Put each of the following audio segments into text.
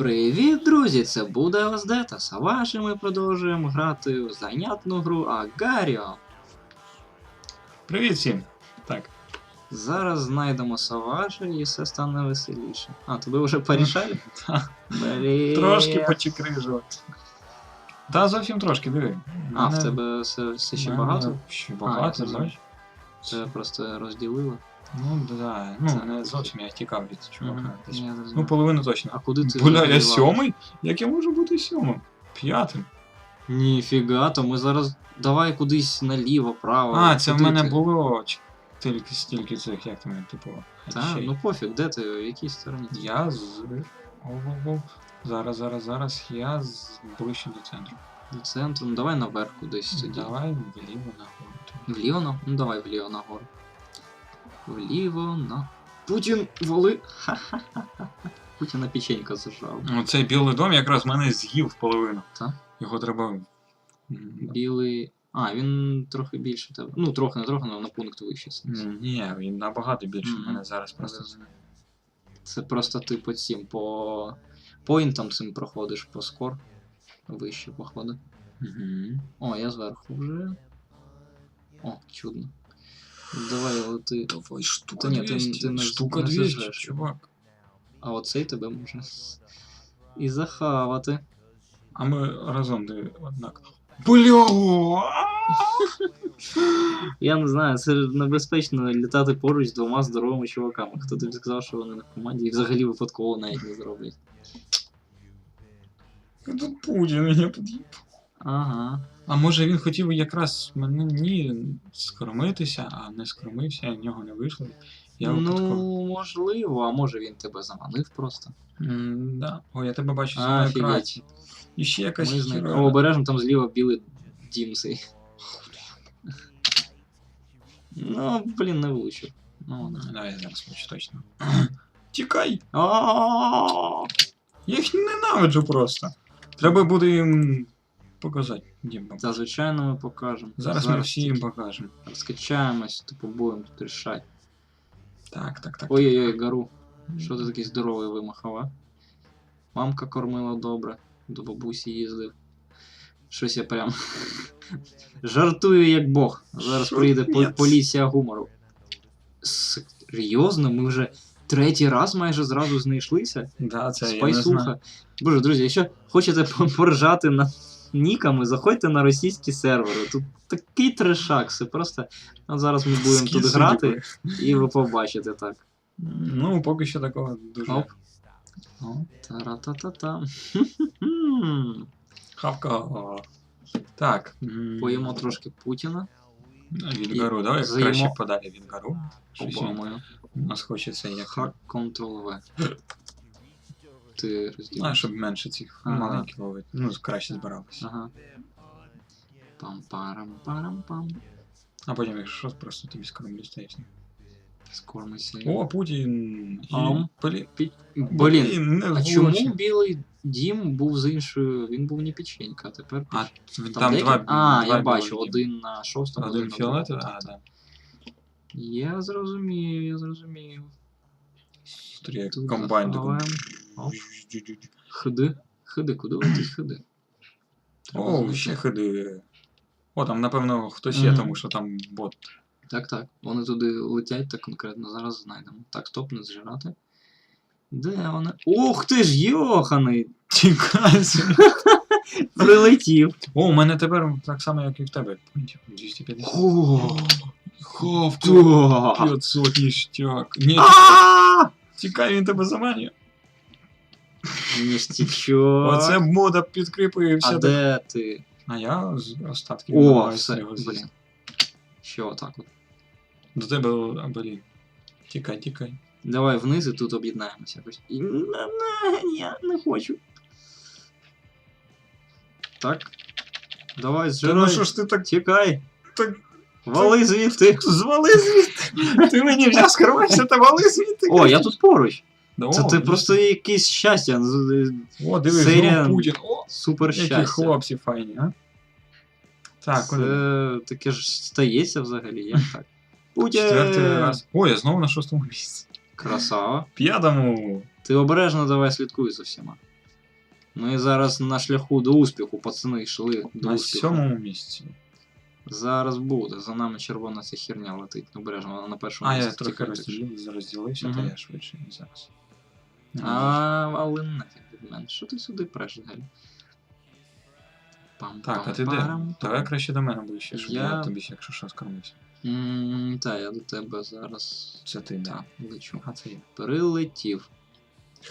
Привіт, друзі! Це буде ОСД та Саваш, і ми продовжуємо грати в зайнятну гру Агаріо. Привіт всім! Так, Зараз знайдемо Саваша і все стане веселіше. А, тебе вже порішали? Блін. трошки почекрижувати. Та зовсім трошки, диви. А, в тебе все, все ще багато? Ще багато, знаєш? Це просто розділило. Ну, да. Ну, Це- не зовсім я тікав від чувака. Мгм, Десь. я. Ну, половину точно. А куди ти? Бля, я завоював? сьомий? Як я можу бути сьомим? П'ятим. Ніфіга, то ми зараз давай кудись наліво, право. А, це в Куди мене ти? було ч- тільки стільки цих, як там, типу. Та, очей. ну пофіг, де ти, в якій стороні? Я з. Ого-го. Зараз, зараз, зараз. Я з... ближче до центру. До центру, ну давай наверх кудись тоді. Давай вліво нагору. Вліво на. Ну давай вліво нагору. Вліво на. Путін воли. Ха-ха-ха. Путіна печенька зажав. Ну, цей білий дом якраз мене з'їв половину. Та? Його треба. Білий. А, він трохи більше тебе. Ну, трохи не трохи, але на пункт вище. м, Ні, він набагато більше Мгм. мене зараз просто. Це просто ти по цим, по поінтам цим проходиш, по скор. Вище, походу. Угу. О, я зверху вже. О, чудно. Давай лети. Давай штука Та ні, ти- 200. ти не- штука не 200, зажреш. чувак. А оцей тебе може. І захавати. А ми разом диви, однак. Бля! Я не знаю, це небезпечно літати поруч з двома здоровими чуваками. Хто тобі сказав, що вони в команді і взагалі випадково навіть не зроблять. Тут Путін мене під'їв. Ага. А може він хотів якраз мене ні скормитися, а не скормився, і в нього не вийшло. Я ну, випадково. можливо, а може він тебе заманив просто. М, Да. О, я тебе бачу А, екрані. І ще якась Ми знаємо. хіра. О, обережно там зліва білий дім цей. Ну, блін, не влучив. Ну, ладно. Да, я зараз хочу точно. Тікай! А-а-а! Я їх ненавиджу просто. Треба буде їм показати. Дім, Та звичайно ми покажемо. Зараз ми всі їм покажемо. розкачаємось, типу будемо тут рішати. Так, так, так. Ой-ой-ой, Гару. Що ти такий здоровий вимахав, а? Мамка кормила добре, до бабусі їздив. Щось я прям жартую як Бог. Зараз Що? приїде по- поліція гумору. Серйозно, ми вже третій раз майже зразу знайшлися. Да, це я не знаю. Спайсуха. Боже, друзі, якщо хочете поржати на ніками, заходьте на російські сервери. Тут такий трешак, це просто. От зараз ми будемо Скіт тут грати, і ви побачите так. Ну, поки що такого дуже. Оп. О, Та-ра-та-та-та. Хавка. Так. Поїмо трошки Путіна. Від і давай заїмо- краще подалі від гару. Щось Обамою. у нас хочеться як. Хак Ctrl-V. Ти розділ. А, щоб менше цих Ага. маленьких ловити. Ну, краще збирався. Ага. Пам-парам-парам-пам. А потім, якщо що, просто тобі скормлю стаєш. Скормися. О, Путін. Ам. Блін. Блін, а чому білий дім був з іншою. Він був не печенька, а тепер. А Там, там, два. А, два я бачу, один на шостому, Один на фіолетовий, а, да. Я зрозумів, я зрозумів. Тут комбайн заховаємо. Ходи. Ходи, куди летить ходи? О, ще ходи. О, там, напевно, хтось є, Мгм. тому що там бот. Так, так. Вони туди летять так конкретно, зараз знайдемо. Так, стоп, не зжирати. Де вони? Ух ти ж, йоханий! Собі. Прилетів. О, у мене тепер так само, як і в тебе. пунктів. 250. О, Ховка. да. 500 ніштяк. Ні, А! він тебе заманює. Ніштячок. Оце мода підкріпує А все. так. де ти? А я з остатків О, намагаюся все, його з'їсти. блін. Що отак от. До тебе, а, блін. Тікай, тікай. Давай вниз і тут об'єднаємося якось. І- Не, не, я не хочу. Так. Давай, Та зжирай. ну що ж ти так Тікай. Так- Вали звідти. звали звідти? Ти мені вже скривайся та вали звідти. О, я тут поруч. Да, Це о, ти ну, просто якесь щастя. з- О, дивись, серія- знову Путін. О, Супер які щастя. хлопці файні, а? Так, Це таке ж стається взагалі, як так? Путін! Четвертий раз. О, я знову на шостому місці. Красава. П'ятому. Ти обережно давай слідкуй за всіма. Ми зараз на шляху до успіху, пацани, йшли до На успіху. сьомому місці. Зараз буде. За нами червона ця херня летить. Обережно, вона на першому А, я місці трохи так розділив, розділився, Мгм. то я швидше зараз. А, але нафіг від мене. Що ти сюди преш взагалі? Пам, Так, а ти де? Давай краще до мене ближче, щоб я, Я- тобі, якщо що, скормився. Та, я до тебе зараз. Це ти, да. Так, лечу. А це я. Прилетів.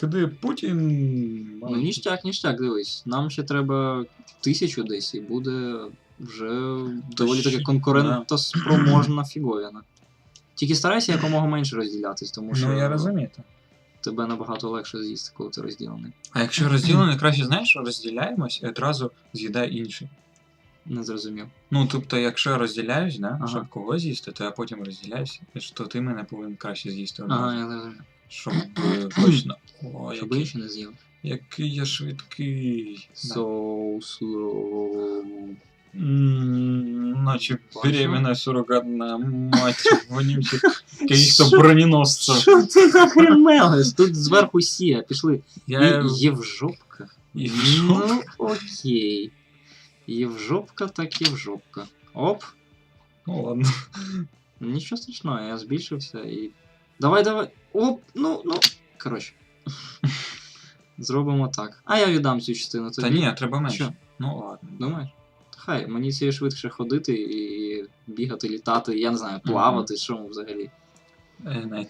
Ходи, Путін. Ну, ніштяк, ніштяк, дивись. Нам ще треба тисячу десь, і буде вже доволі таки ще- конкурентоспроможна фіговіна. Тільки старайся якомога менше розділятись, тому що Ну, я розумію. так. Тебе набагато легше з'їсти, коли ти розділений. А якщо розділений, краще знаєш, що розділяємось і одразу з'їдає інший. Не зрозумів. Ну, тобто, якщо я розділяюсь, да, Ага. щоб когось з'їсти, то я потім розділяюся, то ти мене повинен краще з'їсти одразу. Ага, я зрозумів. Щоб е, точно. О, Щоб який, інші не з'їли. який я швидкий. Да. So slow. М, Наче Бачу. беременна суррогатна мать вонючих каких-то броненосців. Що ти за хрен? Тут зверху сія, пішли. Я І Євжопка. Євжопка? Ну, окей. Євжопка так євжопка. Оп. Ну ладно. Нічого страшного, я збільшився і. Давай, давай. Оп, ну, ну. Коротше. Зробимо так. А я віддам цю частину тобі. Та ні, треба менше. Що? Ну ладно. Думаєш? Хай, мені це швидше ходити і бігати, літати, я не знаю, плавати, що ми взагалі. Е.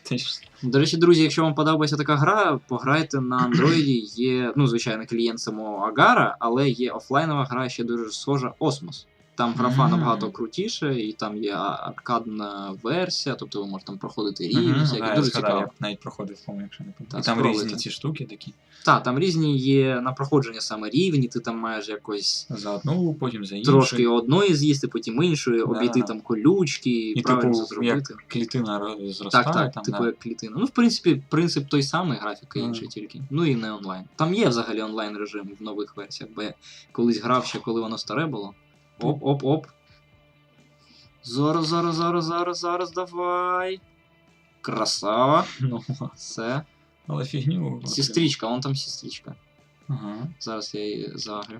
До речі, друзі, якщо вам подобається така гра, пограйте на Андроїді. Є, ну, звичайно, клієнт самого Агара, але є офлайнова гра ще дуже схожа Осмос. Там графа Мгм. набагато крутіше, і там є аркадна версія, тобто ви можете там проходити рівні, Мгм, всякі, да, дуже згадав, цікаво. Я навіть проходив, по-моєму, якщо не пам'ятаю. І там спробуйте. різні ці штуки такі. Так, там різні є на проходження саме рівні, ти там маєш якось За одну, потім за іншу. трошки одної з'їсти, потім іншої, обійти Да. там колючки, І правильно типу, зробити. як клітина зростає, Так, так, там, типу да. як клітина. Ну, в принципі, принцип той самий, графіка Мгм. інший тільки. Ну і не онлайн. Там є взагалі онлайн режим в нових версіях, бо я колись грав ще, коли воно старе було. Оп, оп, оп. Зараз, зараз, зараз, зараз, зараз, давай. Красава. Ну, Все. але фігню. Сестричка, вон там сестричка. Ага, Зараз я її загрю.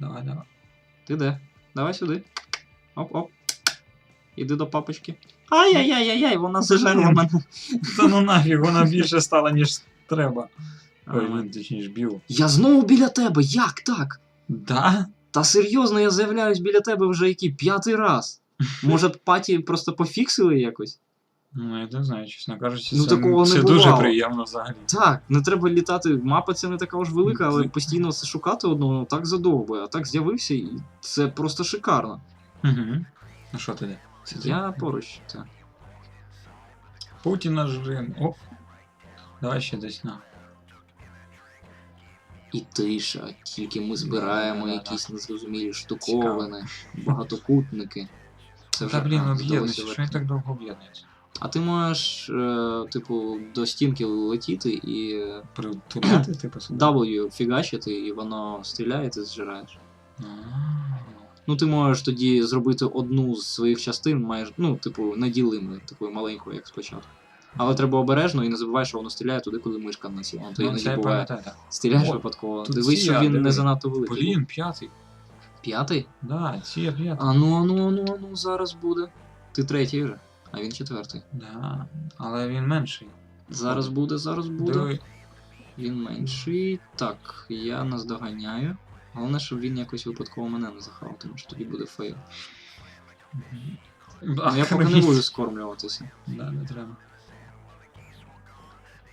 давай, давай. Ти де? Давай сюди. Оп, оп. Іди до папочки. Ай-яй-яй-яй, вона зажарила мене. Та ну нафіг, вона більше стала, ніж треба. Ой, точніше біл. Я знову біля тебе, як так? Да? Та серйозно, я з'являюсь біля тебе вже який п'ятий раз. Може, паті просто пофіксили якось? Ну, я не знаю, чесно кажучи, Ну, це, такого не це дуже приємно взагалі. Так, не треба літати. Мапа ця не така ж велика, але постійно це шукати одного ну, так задовбує. А так з'явився, і це просто шикарно. Угу. Ну що? Це ти? Я поруч. Так. Путіна жрим. Оп. Давай ще десь на. І тиша, тільки ми збираємо якісь незрозумілі штуковини, багатокутники. Це Та блін, здалося що він так довго об'єднується? А ти можеш, е, типу, до стінки летіти і е, типу, сюди? W фігачити, і воно стріляє, ти зжираєш. Ну, ти можеш тоді зробити одну з своїх частин, майже, ну, типу, неділимою, такою маленькою, як спочатку. Але треба обережно і не забувай, що воно стріляє туди, куди мишка націлена. То Ну, іноді це я буває. пам'ятаю, так. Стріляєш О, випадково. тут Дивись, що ці, а, він диви. не занадто великий. Блін, п'ятий. П'ятий? Да, ці я п'ятий. А ну, а ну, а ну, а ну, зараз буде. Ти третій вже, а він четвертий. Да, але він менший. Зараз буде, зараз буде. Диви. Він менший. Так, я наздоганяю. Головне, щоб він якось випадково мене не захавав, тому що тоді буде фейл. А, Ну, я поки не буду скормлюватися. Да, не треба.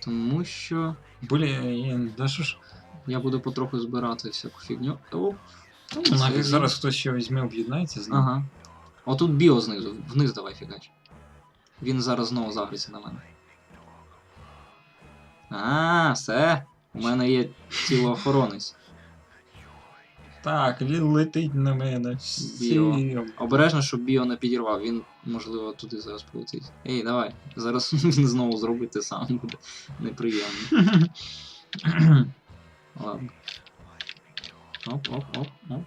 Тому що Блін, да що ж. я буду потроху збирати всяку фігню. Оп. Ну, нафіг зараз хтось ще візьме, об'єднається з ним. Ага. Отут біо знизу. Вниз давай фігач. Він зараз знову загріться на мене. А, все. У мене є тілоохоронець. Так, він летить на мене. Біо. Обережно, щоб біо не підірвав. Він, можливо, туди зараз полетить. Ей, давай. Зараз він знову зробить те саме буде неприємно. Ладно. Оп, оп, оп, оп.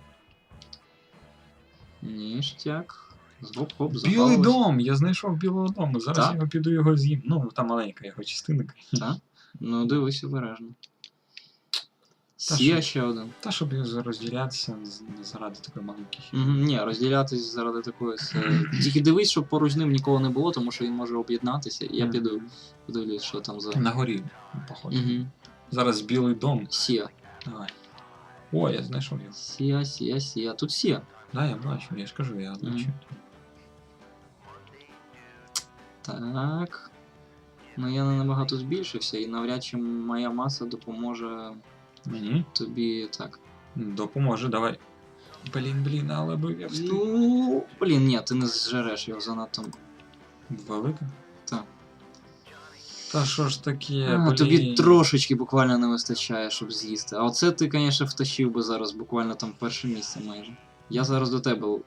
Ніштяк. Гоп, хоп, Білий дом! Я знайшов білого дому. Зараз Так? я піду його з'їм. Ну, там маленька його частинка. Так? Ну, дивись обережно. Сія ще один. Та щоб розділятися не заради такої маленької. Мгм, Ні, розділятись заради такої. Це... Тільки дивись, щоб поруч ним нікого не було, тому що він може об'єднатися, і я Мгм. піду подивлюсь, що там за. На горі, походу. Угу. Зараз білий дом. Сія. Давай. О, я знайшов його. Сія, сія, сія. Тут сія. Да, я бачу, я ж кажу, я бачу. Так. Ну я не набагато збільшився, і навряд чи моя маса допоможе Мені тобі так. допоможе, давай. Блін, блін, але би я встиг. Ну, блін, ні, ти не зжереш його занадто. Велика? Так. Та що ж таке, А, блін. тобі трошечки буквально не вистачає, щоб з'їсти. А оце ти, звісно, втащив би зараз буквально там перше місце майже. Я зараз до тебе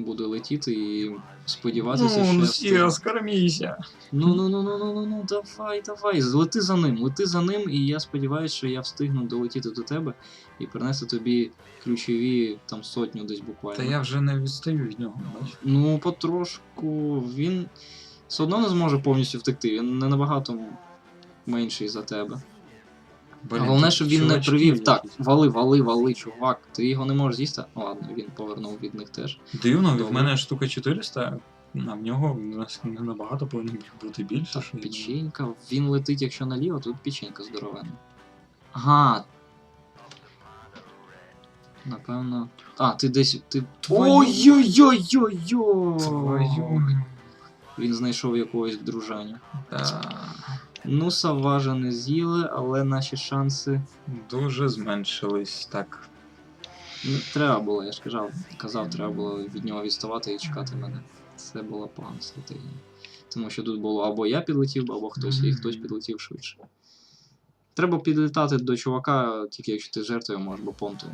буду летіти і сподіватися, що Ну, я Сіра, встигну. скормійся. Ну ну ну ну ну ну ну давай, давай. Лети за ним, лети за ним, і я сподіваюся, що я встигну долетіти до тебе і принести тобі ключові там сотню десь буквально. Та я вже не відстаю від нього, бачиш? Ну, потрошку. Він все одно не зможе повністю втекти. Він не набагато менший за тебе. Блін, Головне, щоб він не чувачки привів. Так, якісь. вали, вали, вали, чувак. Ти його не можеш з'їсти? О, Ладно, він повернув від них теж. Дивно, в Добре. мене штука 400, а в нього нас не набагато повинно бути більше. Так, що печенька. Він летить, якщо наліво, тут печенька здоровенна. Ага. Напевно. А, ти десь. Ти. Ой-ой-ой-ой-ой! Твою. Він знайшов якогось дружання. Та, Ну, Саважа не з'їли, але наші шанси. дуже зменшились, так. Не треба було, я ж казав, казав, треба було від нього відставати і чекати мене. Це була погана стратегія. Тому що тут було або я підлетів, або хтось, і хтось підлетів швидше. Треба підлітати до чувака, тільки якщо ти жертвою можеш, бо понту.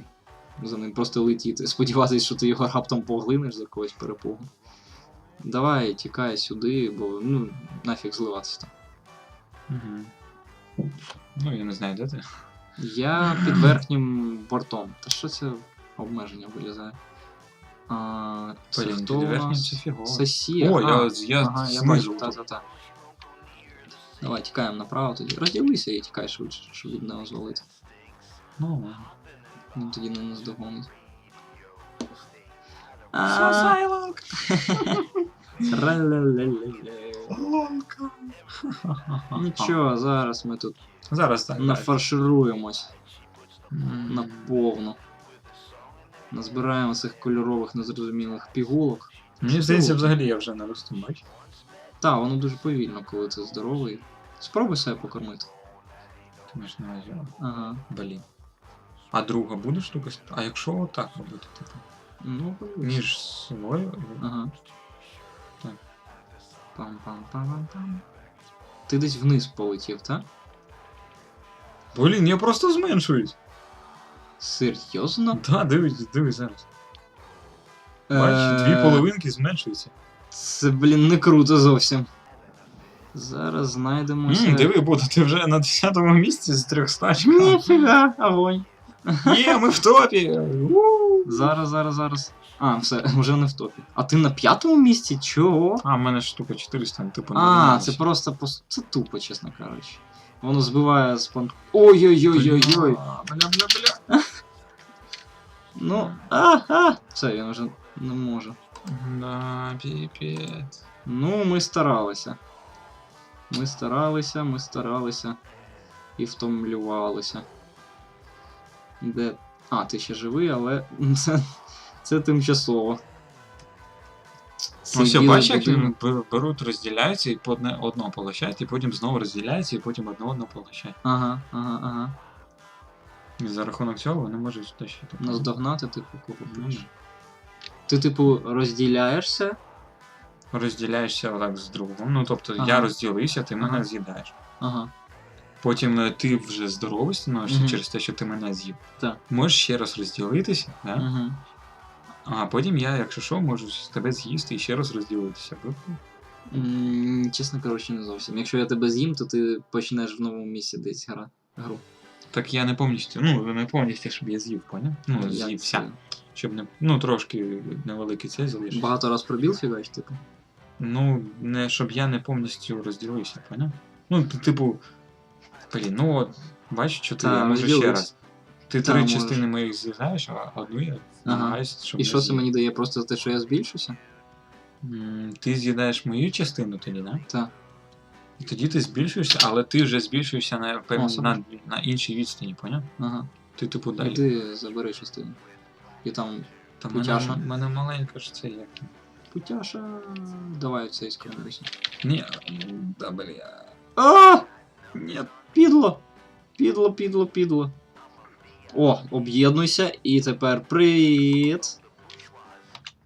За ним просто летіти. Сподіватися, що ти його раптом поглинеш за когось перепугу. Давай, тікай сюди, бо ну, нафіг зливатися там. Угу. Ну, я не знаю, де ти. Я під верхнім бортом. Та що це обмеження вилізає? А, це Блін, хто під у верхнім нас? це фігово. Це Сія. О, а, я, я ага, я знизу. та-та-та. Давай, тікаємо направо тоді. Розділися і тікай швидше, щоб від нього звалити. Ну, ладно. Він тоді не нас догонить. Нічого, зараз ми тут Зараз так. нафаршируємось М. наповну. Назбираємо цих кольорових незрозумілих пігулок. Мені здається, взагалі я вже не росту, бачиш? Так, воно дуже повільно, коли ти здоровий. Спробуй себе покормити. Ти маєш на увазі. Ага. Блін. А друга буде штука? А якщо отак робити, типу, Ну, між собою. Ага. Так. Пам-пам-пам-пам. Ти десь вниз полетів, так? Блін, я просто зменшуюсь. Серйозно? Да, дивись, дивись зараз. Бачиш, дві Е, половинки зменшуються. Це, блін, не круто зовсім. Зараз знайдемо. М, диви, Буда, ти вже на 10-му місці з трьох стачках. Ніфіга, огонь. Є, ми в топі! У! Зараз, зараз, зараз. А, все, вже не в топі. А ти на п'ятому місці? Чого? А, в мене штука 400, типу, не А, домовилися. це просто пос... Це тупо, чесно кажучи. Воно збиває з пан. Ой-ой-ой-ой-ой. Бля, бля, бля. Ну, а, а. Все, він вже не може. Да, піпець. Ну, ми старалися. Ми старалися, ми старалися. І втомлювалися. Де. А, ти ще живий, але це, це тимчасово. Це Ось я білий бачу, як беруть, розділяються і по одне одного поглощають, і потім знову розділяються, і потім одне одного поглощають. Ага, ага, ага. І за рахунок цього вони можуть тащити. Наздогнати, типу, кого Ну, хочеш. Ти, типу, розділяєшся. Розділяєшся отак з другом. Ну тобто Ага. я розділився, ти мене Ага. з'їдаєш. Ага. Потім е, ти вже здоровий становишся Мгм. через те, що ти мене з'їв. Так. Можеш ще раз розділитися, да? Угу. а потім я, якщо що, можу тебе з'їсти і ще раз розділитися. М, Чесно кажучи, не зовсім. Якщо я тебе з'їм, то ти почнеш в новому місці десь гра. гру. Так я не повністю, ну не повністю, щоб я з'їв, поняв? Ну, з'ївся. це? Щоб не. Ну, трошки невеликий цей залишився. Багато раз пробіл фігач, типу. Ну, не щоб я не повністю розділився, поняв? Ну, типу. Блін, ну от, бачиш, що ти Та, я можу ще раз. Ти Та, три може. частини моїх з'їдаєш, а одну я намагаюся, щоб І не що це з'їв. мені дає просто за те, що я збільшуся? М, Ти з'їдаєш мою частину тоді, да? Так. І тоді ти збільшуєшся, але ти вже збільшуєшся на, пев... О, на, на іншій відстані, поняв? Ага. Ти типу далі. Іди забери частину. І там Та мене, Путяша. м- мене маленька ж це як. путяша. Давай оцей скромився. Ні, да бля. А! Ні. Підло! Підло, підло, підло. О, об'єднуйся, і тепер привіт!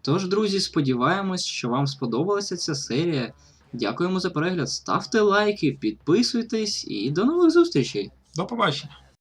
Тож, друзі, сподіваємось, що вам сподобалася ця серія. Дякуємо за перегляд. Ставте лайки, підписуйтесь і до нових зустрічей! До побачення.